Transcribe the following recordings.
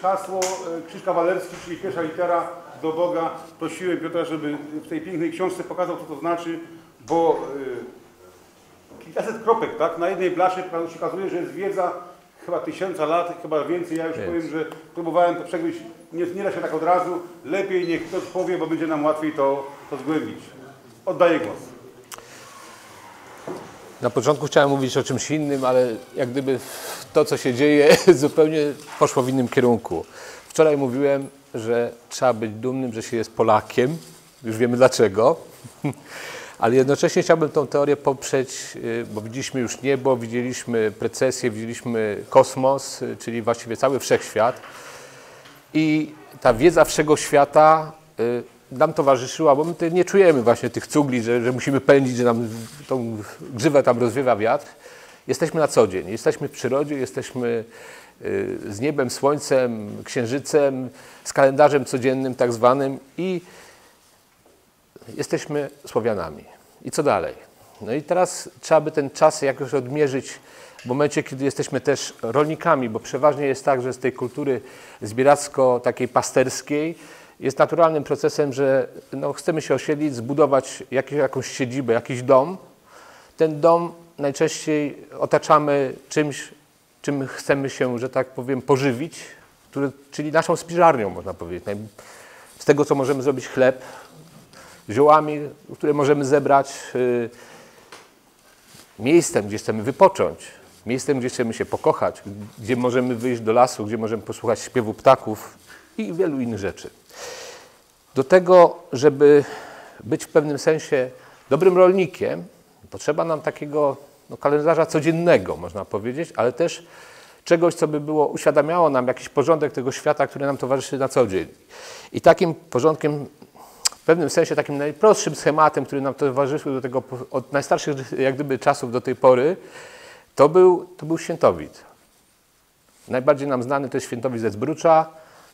hasło e, Krzyż Kawalerski, czyli pierwsza litera do Boga. Prosiłem Piotra, żeby w tej pięknej książce pokazał, co to znaczy, bo e, kilkaset kropek, tak? Na jednej blaszy się okazuje, że jest wiedza chyba tysiąca lat, chyba więcej. Ja już Więc. powiem, że próbowałem to przegryźć. Nie, nie da się tak od razu. Lepiej niech ktoś powie, bo będzie nam łatwiej to, to zgłębić. Oddaję głos. Na początku chciałem mówić o czymś innym, ale jak gdyby to, co się dzieje, zupełnie poszło w innym kierunku. Wczoraj mówiłem, że trzeba być dumnym, że się jest Polakiem. Już wiemy dlaczego. Ale jednocześnie chciałbym tą teorię poprzeć, y, bo widzieliśmy już niebo, widzieliśmy precesję, widzieliśmy kosmos, y, czyli właściwie cały wszechświat. I ta wiedza wszechświata y, nam towarzyszyła, bo my nie czujemy właśnie tych cugli, że, że musimy pędzić, że nam tą grzywę tam rozwiewa wiatr. Jesteśmy na co dzień, jesteśmy w przyrodzie, jesteśmy y, z niebem, słońcem, księżycem, z kalendarzem codziennym tak zwanym i jesteśmy Słowianami. I co dalej? No i teraz trzeba by ten czas jakoś odmierzyć w momencie, kiedy jesteśmy też rolnikami, bo przeważnie jest tak, że z tej kultury zbieracko-takiej pasterskiej jest naturalnym procesem, że no, chcemy się osiedlić, zbudować jakąś siedzibę, jakiś dom. Ten dom najczęściej otaczamy czymś, czym chcemy się, że tak powiem, pożywić, który, czyli naszą spiżarnią, można powiedzieć. Z tego, co możemy zrobić chleb, ziołami, które możemy zebrać, y, miejscem, gdzie chcemy wypocząć, miejscem, gdzie chcemy się pokochać, gdzie możemy wyjść do lasu, gdzie możemy posłuchać śpiewu ptaków i wielu innych rzeczy. Do tego, żeby być w pewnym sensie dobrym rolnikiem, potrzeba nam takiego no, kalendarza codziennego, można powiedzieć, ale też czegoś, co by było, uświadamiało nam jakiś porządek tego świata, który nam towarzyszy na co dzień. I takim porządkiem w pewnym sensie takim najprostszym schematem, który nam towarzyszył do tego od najstarszych jak gdyby czasów do tej pory, to był, to był świętowid. Najbardziej nam znany to jest świętowid ze Zbrucza,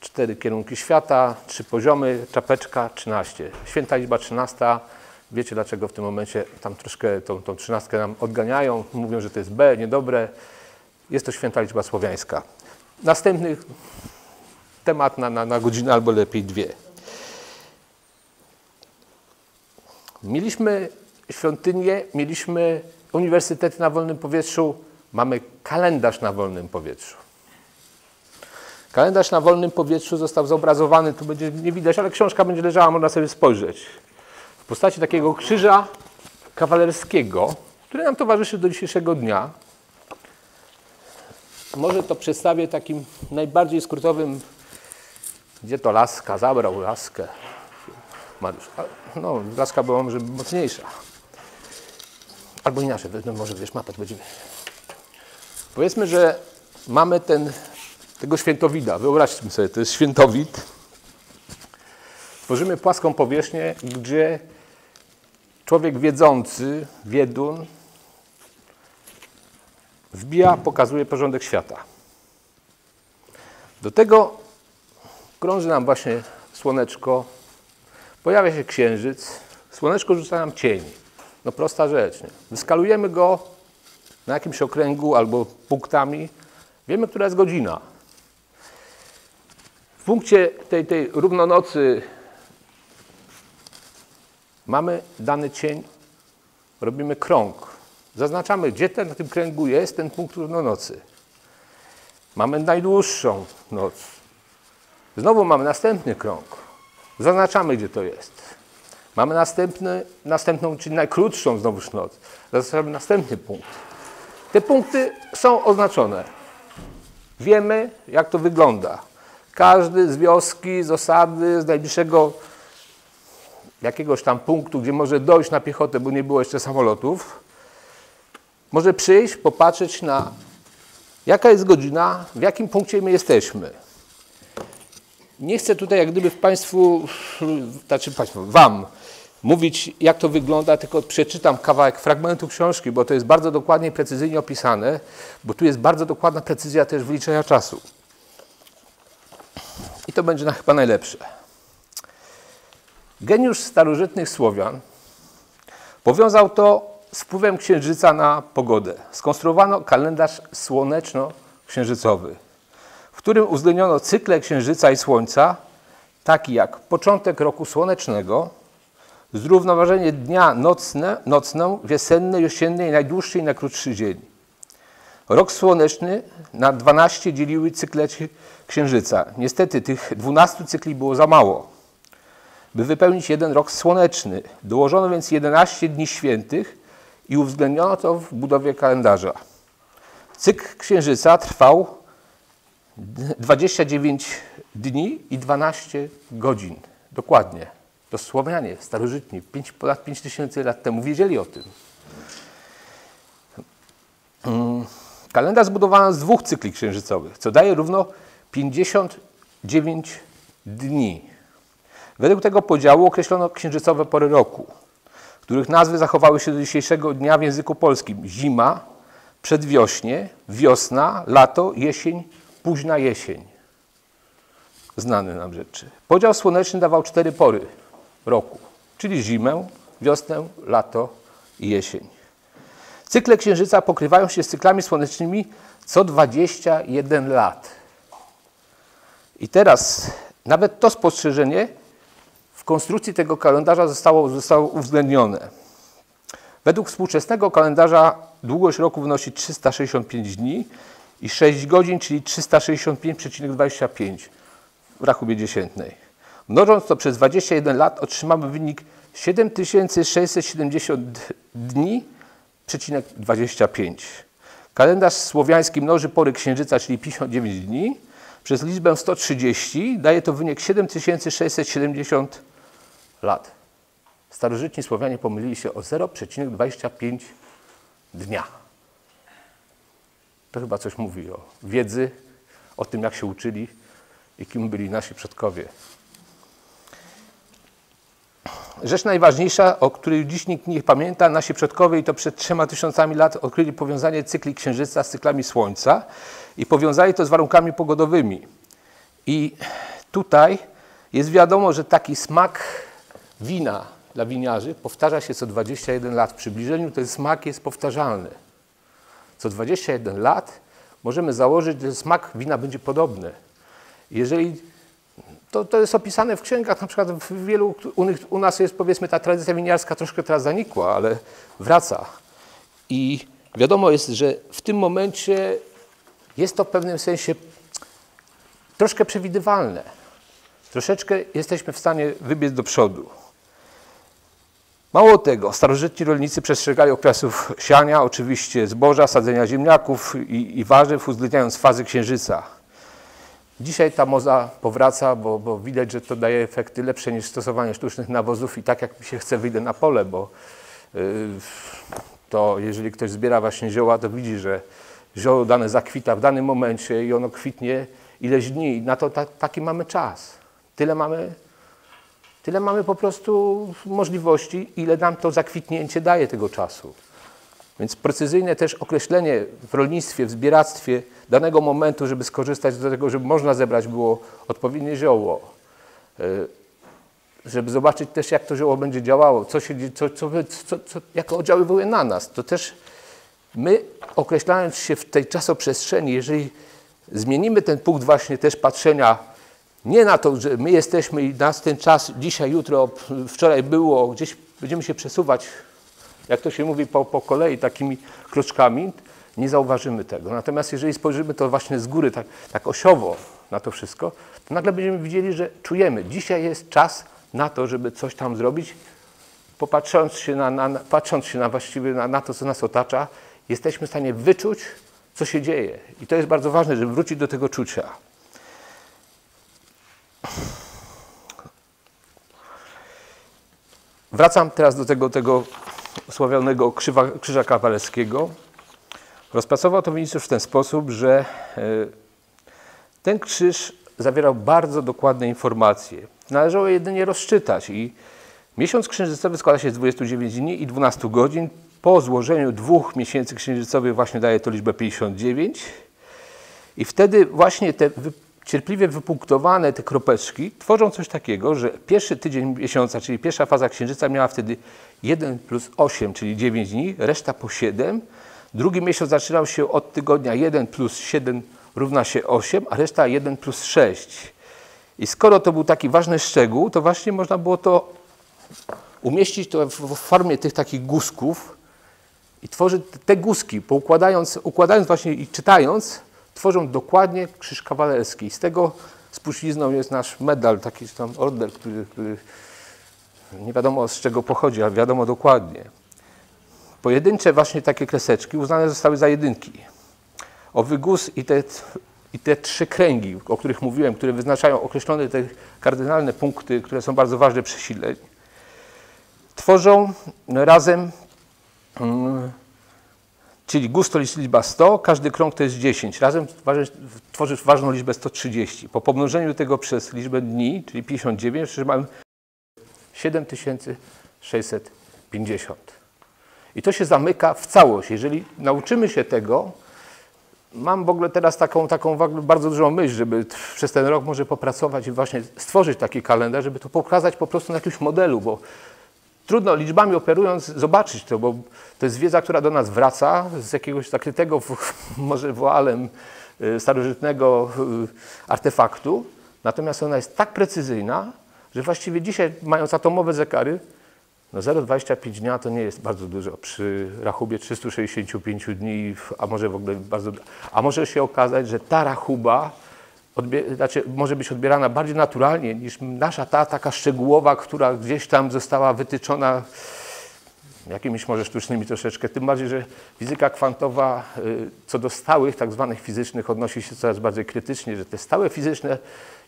cztery kierunki świata, trzy poziomy, czapeczka, 13. Święta liczba 13. Wiecie dlaczego w tym momencie tam troszkę tą, tą trzynastkę nam odganiają, mówią, że to jest B, niedobre. Jest to święta liczba słowiańska. Następny temat na, na, na godzinę albo lepiej dwie. Mieliśmy świątynię, mieliśmy uniwersytety na wolnym powietrzu, mamy kalendarz na wolnym powietrzu. Kalendarz na wolnym powietrzu został zobrazowany, tu będzie nie widać, ale książka będzie leżała, można sobie spojrzeć. W postaci takiego krzyża kawalerskiego, który nam towarzyszy do dzisiejszego dnia. Może to przedstawię takim najbardziej skrótowym, gdzie to laska, zabrał laskę. Mariusz, no laska była może mocniejsza. Albo inaczej, no może wiesz, mapę będziemy. Powiedzmy, że mamy ten, tego świętowida. Wyobraźmy sobie, to jest świętowid. Tworzymy płaską powierzchnię, gdzie człowiek wiedzący, wiedun, wbija, pokazuje porządek świata. Do tego krąży nam właśnie słoneczko, pojawia się księżyc, słoneczko rzuca nam cień. No prosta rzecz. Nie? Wyskalujemy go na jakimś okręgu albo punktami, wiemy, która jest godzina. Punkcie tej, tej równonocy mamy dany cień, robimy krąg. Zaznaczamy, gdzie ten na tym kręgu jest ten punkt równonocy. Mamy najdłuższą noc. Znowu mamy następny krąg. Zaznaczamy, gdzie to jest. Mamy następny, następną, czyli najkrótszą znowuż noc. Zaznaczamy następny punkt. Te punkty są oznaczone. Wiemy, jak to wygląda. Każdy z wioski, z osady, z najbliższego jakiegoś tam punktu, gdzie może dojść na piechotę, bo nie było jeszcze samolotów, może przyjść, popatrzeć na jaka jest godzina, w jakim punkcie my jesteśmy. Nie chcę tutaj jak gdyby w Państwu, znaczy Państwu, Wam mówić, jak to wygląda, tylko przeczytam kawałek fragmentu książki, bo to jest bardzo dokładnie i precyzyjnie opisane, bo tu jest bardzo dokładna precyzja też wyliczenia czasu. To będzie na chyba najlepsze. Geniusz starożytnych Słowian powiązał to z wpływem księżyca na pogodę. Skonstruowano kalendarz słoneczno-księżycowy. W którym uwzględniono cykle Księżyca i Słońca, taki jak początek roku słonecznego, zrównoważenie dnia nocne, nocną, wiosenny, jesienny i najdłuższy i najkrótszy dzień. Rok słoneczny na 12 dzieliły cykle Księżyca. Niestety tych 12 cykli było za mało, by wypełnić jeden rok słoneczny. Dołożono więc 11 dni świętych i uwzględniono to w budowie kalendarza. Cykl Księżyca trwał 29 dni i 12 godzin. Dokładnie. To Słowianie, starożytni, 5, ponad 5 tysięcy lat temu wiedzieli o tym. Mm, kalendarz zbudowano z dwóch cykli księżycowych, co daje równo 59 dni. Według tego podziału określono księżycowe pory roku, których nazwy zachowały się do dzisiejszego dnia w języku polskim. Zima, przedwiośnie, wiosna, lato, jesień, późna jesień. Znane nam rzeczy. Podział słoneczny dawał cztery pory roku, czyli zimę, wiosnę, lato i jesień. Cykle księżyca pokrywają się z cyklami słonecznymi co 21 lat. I teraz nawet to spostrzeżenie w konstrukcji tego kalendarza zostało, zostało uwzględnione. Według współczesnego kalendarza długość roku wynosi 365 dni i 6 godzin, czyli 365,25 w rachubie dziesiętnej. Mnożąc to przez 21 lat otrzymamy wynik 7670 dni, 25. Kalendarz słowiański mnoży pory księżyca, czyli 59 dni, przez liczbę 130 daje to wynik 7670 lat. Starożytni Słowianie pomylili się o 0,25 dnia. To chyba coś mówi o wiedzy, o tym, jak się uczyli i kim byli nasi przodkowie. Rzecz najważniejsza, o której dziś nikt nie pamięta, nasi przodkowie i to przed trzema tysiącami lat odkryli powiązanie cykli Księżyca z cyklami Słońca i powiązali to z warunkami pogodowymi. I tutaj jest wiadomo, że taki smak wina dla winiarzy powtarza się co 21 lat. W przybliżeniu ten smak jest powtarzalny. Co 21 lat możemy założyć, że smak wina będzie podobny. Jeżeli to, to jest opisane w księgach, na przykład w wielu, u, u nas jest powiedzmy ta tradycja winiarska troszkę teraz zanikła, ale wraca. I wiadomo jest, że w tym momencie jest to w pewnym sensie troszkę przewidywalne. Troszeczkę jesteśmy w stanie wybiec do przodu. Mało tego, starożytni rolnicy przestrzegali okresów siania, oczywiście zboża, sadzenia ziemniaków i, i warzyw, uwzględniając fazy księżyca. Dzisiaj ta moza powraca, bo, bo, widać, że to daje efekty lepsze niż stosowanie sztucznych nawozów i tak jak mi się chce wyjdę na pole, bo yy, to jeżeli ktoś zbiera właśnie zioła, to widzi, że zioło dane zakwita w danym momencie i ono kwitnie ileś dni. Na to ta, taki mamy czas. Tyle mamy, tyle mamy po prostu możliwości, ile nam to zakwitnięcie daje tego czasu. Więc precyzyjne też określenie w rolnictwie, w zbieractwie danego momentu, żeby skorzystać z tego, żeby można zebrać było odpowiednie zioło, e, żeby zobaczyć też, jak to zioło będzie działało, co się, co, co, co, co, jak oddziaływuje na nas. To też my, określając się w tej czasoprzestrzeni, jeżeli zmienimy ten punkt właśnie też patrzenia nie na to, że my jesteśmy i nas ten czas dzisiaj, jutro, wczoraj było, gdzieś będziemy się przesuwać, jak to się mówi, po, po kolei takimi kroczkami, nie zauważymy tego. Natomiast jeżeli spojrzymy to właśnie z góry, tak, tak osiowo na to wszystko, to nagle będziemy widzieli, że czujemy, dzisiaj jest czas na to, żeby coś tam zrobić. Popatrząc się na, na, patrząc się na właściwie na, na to, co nas otacza, jesteśmy w stanie wyczuć, co się dzieje. I to jest bardzo ważne, żeby wrócić do tego czucia. Wracam teraz do tego, tego sławionego krzywa, krzyża kawalerskiego. Rozpracował to Winnicjusz w ten sposób, że e, ten krzyż zawierał bardzo dokładne informacje. Należało je jedynie rozczytać i miesiąc księżycowy składa się z 29 dni i 12 godzin. Po złożeniu dwóch miesięcy księżycowych właśnie daje to liczbę 59 i wtedy właśnie te cierpliwie wypunktowane te kropeczki tworzą coś takiego, że pierwszy tydzień miesiąca, czyli pierwsza faza księżyca miała wtedy 1 plus 8, czyli 9 dni, reszta po 7. Drugi miesiąc zaczynał się od tygodnia 1 plus 7, równa się 8, a reszta 1 plus 6. I skoro to był taki ważny szczegół, to właśnie można było to umieścić to w, formie tych takich guzków i tworzyć te guzki, poukładając, układając właśnie i czytając, tworzą dokładnie krzyż kawalerski. Z tego spuścizną jest nasz medal, taki tam order, który, który nie wiadomo z czego pochodzi, ale wiadomo dokładnie. Pojedyncze właśnie takie kreseczki uznane zostały za jedynki. Owy guz i te, i te trzy kręgi, o których mówiłem, które wyznaczają określone te kardynalne punkty, które są bardzo ważne przesileń, tworzą razem, mm, czyli guz to jest liczba 100, każdy krąg to jest 10. Razem tworzy- tworzy ważną liczbę 130. Po pomnożeniu tego przez liczbę dni, czyli 59, otrzymałem 7650. I to się zamyka w całość. Jeżeli nauczymy się tego, mam w ogóle teraz taką, taką bardzo dużą myśl, żeby przez ten rok może popracować i właśnie stworzyć taki kalendarz, żeby to pokazać po prostu na jakimś modelu, bo trudno liczbami operując zobaczyć to, bo to jest wiedza, która do nas wraca z jakiegoś zakrytego w, może woalem y, starożytnego y, artefaktu, natomiast ona jest tak precyzyjna, że właściwie dzisiaj mając atomowe zekary, no 0,25 dnia to nie jest bardzo dużo przy rachubie 365 dni, a może w ogóle bardzo. A może się okazać, że ta rachuba znaczy może być odbierana bardziej naturalnie niż nasza ta taka szczegółowa, która gdzieś tam została wytyczona jakimiś może sztucznymi troszeczkę. Tym bardziej, że fizyka kwantowa y, co do stałych, tak zwanych fizycznych, odnosi się coraz bardziej krytycznie, że te stałe fizyczne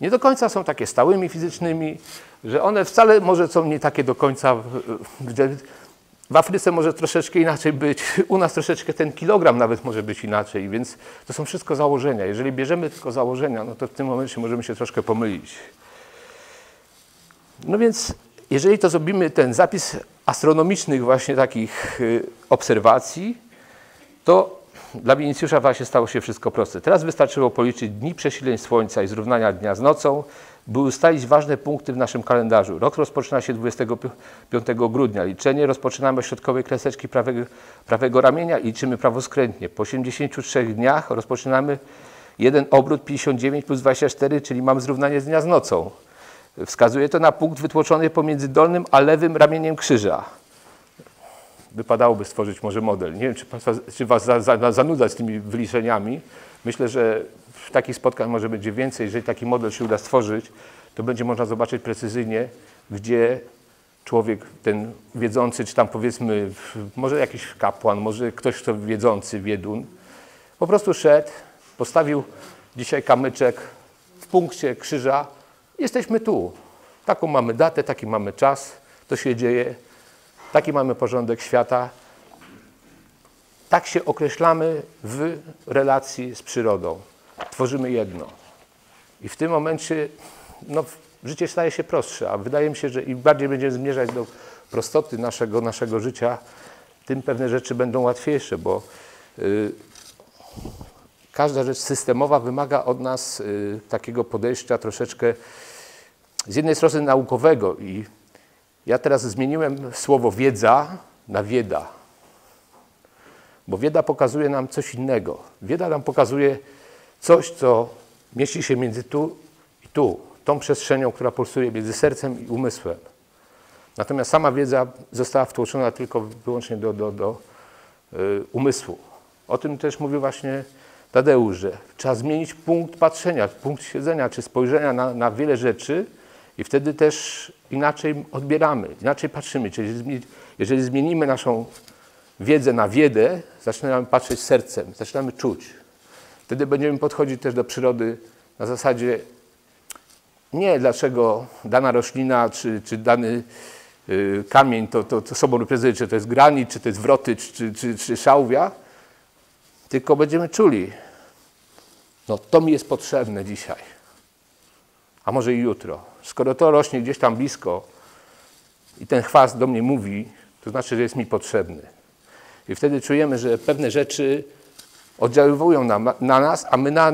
nie do końca są takie stałymi fizycznymi, że one wcale może są nie takie do końca, w Afryce może troszeczkę inaczej być, u nas troszeczkę ten kilogram nawet może być inaczej, więc to są wszystko założenia. Jeżeli bierzemy tylko założenia, no to w tym momencie możemy się troszkę pomylić. No więc, jeżeli to zrobimy, ten zapis astronomicznych właśnie takich y, obserwacji, to dla Winicjusza właśnie stało się wszystko proste. Teraz wystarczyło policzyć dni przesileń Słońca i zrównania dnia z nocą, by ustalić ważne punkty w naszym kalendarzu. Rok rozpoczyna się 25 grudnia. Liczenie rozpoczynamy od środkowej kreseczki prawego, prawego ramienia i liczymy prawoskrętnie. Po 83 dniach rozpoczynamy jeden obrót 59 plus 24, czyli mamy zrównanie z dnia z nocą. Wskazuje to na punkt wytłoczony pomiędzy dolnym a lewym ramieniem krzyża. Wypadałoby stworzyć może model. Nie wiem, czy, czy Was za, za, zanudzać tymi wyliczeniami. Myślę, że w takich spotkań może będzie więcej. Jeżeli taki model się uda stworzyć, to będzie można zobaczyć precyzyjnie, gdzie człowiek ten wiedzący, czy tam powiedzmy, może jakiś kapłan, może ktoś, kto wiedzący, wiedun, po prostu szedł, postawił dzisiaj kamyczek w punkcie krzyża. Jesteśmy tu. Taką mamy datę, taki mamy czas, to się dzieje, taki mamy porządek świata. Tak się określamy w relacji z przyrodą. Tworzymy jedno. I w tym momencie no, życie staje się prostsze, a wydaje mi się, że im bardziej będziemy zmierzać do prostoty naszego, naszego życia, tym pewne rzeczy będą łatwiejsze, bo y, każda rzecz systemowa wymaga od nas y, takiego podejścia troszeczkę z jednej strony naukowego i ja teraz zmieniłem słowo wiedza na wieda, bo wiedza pokazuje nam coś innego. Wiedza nam pokazuje coś, co mieści się między tu i tu, tą przestrzenią, która pulsuje między sercem i umysłem. Natomiast sama wiedza została wtłoczona tylko wyłącznie do, do, do y, umysłu. O tym też mówił właśnie Tadeusz, że trzeba zmienić punkt patrzenia, punkt siedzenia czy spojrzenia na, na wiele rzeczy i wtedy też inaczej odbieramy, inaczej patrzymy. Czyli jeżeli, zmienimy naszą wiedzę na wiedę, zaczynamy patrzeć sercem, zaczynamy czuć. Wtedy będziemy podchodzić też do przyrody na zasadzie nie dlaczego dana roślina czy, czy dany y, kamień to, to, to sobą reprezentuje, czy to jest granit, czy to jest wrotycz, czy, czy, czy szałwia, tylko będziemy czuli, no to mi jest potrzebne dzisiaj, a może i jutro. Skoro to rośnie gdzieś tam blisko i ten chwast do mnie mówi, to znaczy, że jest mi potrzebny. I wtedy czujemy, że pewne rzeczy oddziaływują na, na nas, a my na,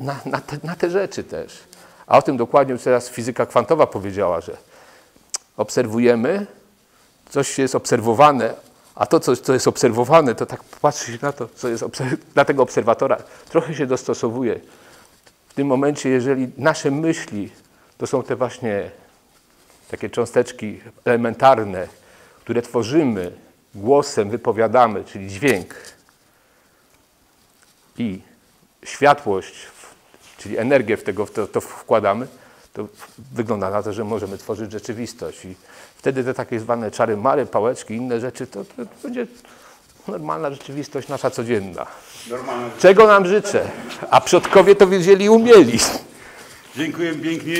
na, na, te, na te rzeczy też. A o tym dokładnie już teraz fizyka kwantowa powiedziała, że obserwujemy, coś jest obserwowane, A to, co, co jest obserwowane, to tak patrzy się na to, co jest na tego obserwatora, trochę się dostosowuje. W tym momencie, jeżeli nasze myśli to są te właśnie takie cząsteczki elementarne, które tworzymy głosem, wypowiadamy, czyli dźwięk i światłość, czyli energię w tego to, to wkładamy, to wygląda na to, że możemy tworzyć rzeczywistość. I wtedy te takie zwane czary mary, pałeczki, inne rzeczy, to, to będzie normalna rzeczywistość nasza codzienna. Czego nam życzę? A przodkowie to wiedzieli i umieli. Dziękuję pięknie.